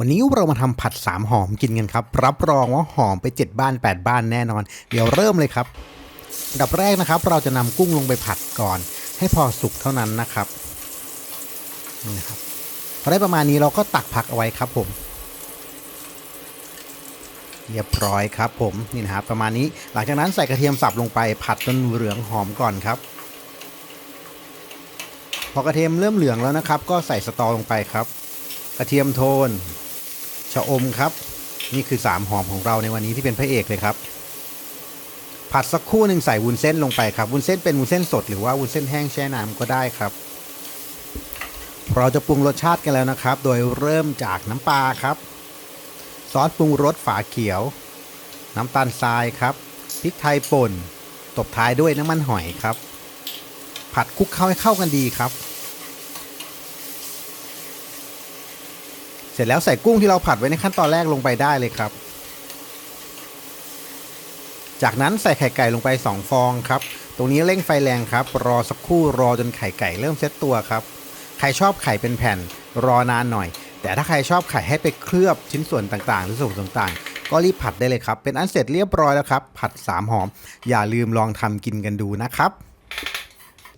วันนี้เรามาทำผัดสามหอมกินกันครับ รับรองว่าหอมไป 7 บ้าน 8 บ้านแน่นอน เดี๋ยวเริ่มเลยครับดับแรกนะครับ เราจะนำกุ้งลงไปผัดก่อน ให้พอสุกเท่านั้นนะครับนี่นะครับพอได้ประมาณนี้เราก็ตักผักเอาไว้ครับผม เรียบร้อยครับผมนี่นะครับประมาณนี้หลังจากนั้นใส่กระเทียมสับลงไปผัดจนเหลืองหอมก่อนครับ พอกระเทียมเริ่มเหลืองแล้วนะครับ ก็ใส่สตอลงไปครับ กระเทียมโทน อมครับ นี่คือ 3 หอมของเราในวันนี้ที่เป็นพระเอกเลยครับ ผัดสักครู่หนึ่งใส่วุ้นเส้นลงไปครับวุ้นเส้นเป็นวุ้นเส้นสดหรือว่าวุ้นเส้นแห้งแช่น้ำก็ได้ครับ เราจะปรุงรสชาติกันแล้วนะครับ โดยเริ่มจากน้ำปลาครับ ซอสปรุงรสฝาเขียว น้ำตาลทรายครับพริกไทยป่น ตบท้ายด้วยน้ำมันหอยครับ ผัดคลุกเข้าให้เข้ากันดีครับ สร็จแล้วใส่กุ้งที่เราผัดไว้ในขั้นตอนแรกลงไปได้เลยครับ จากนั้นใส่ไข่ไก่ลงไป 2 ฟองครับ ตรงนี้เร่งไฟแรงครับ รอสักครู่รอจนไข่ไก่เริ่มเซตตัวครับ ใครชอบไข่เป็นแผ่นรอนานหน่อย แต่ถ้าใครชอบไข่ให้ไปเคลือบชิ้นส่วนต่างๆ หรือส่วนต่างๆ ก็รีบผัดได้เลยครับ เป็นอันเสร็จเรียบร้อยแล้วครับ ผัดสามหอม อย่าลืมลองทำกินกันดูนะครับ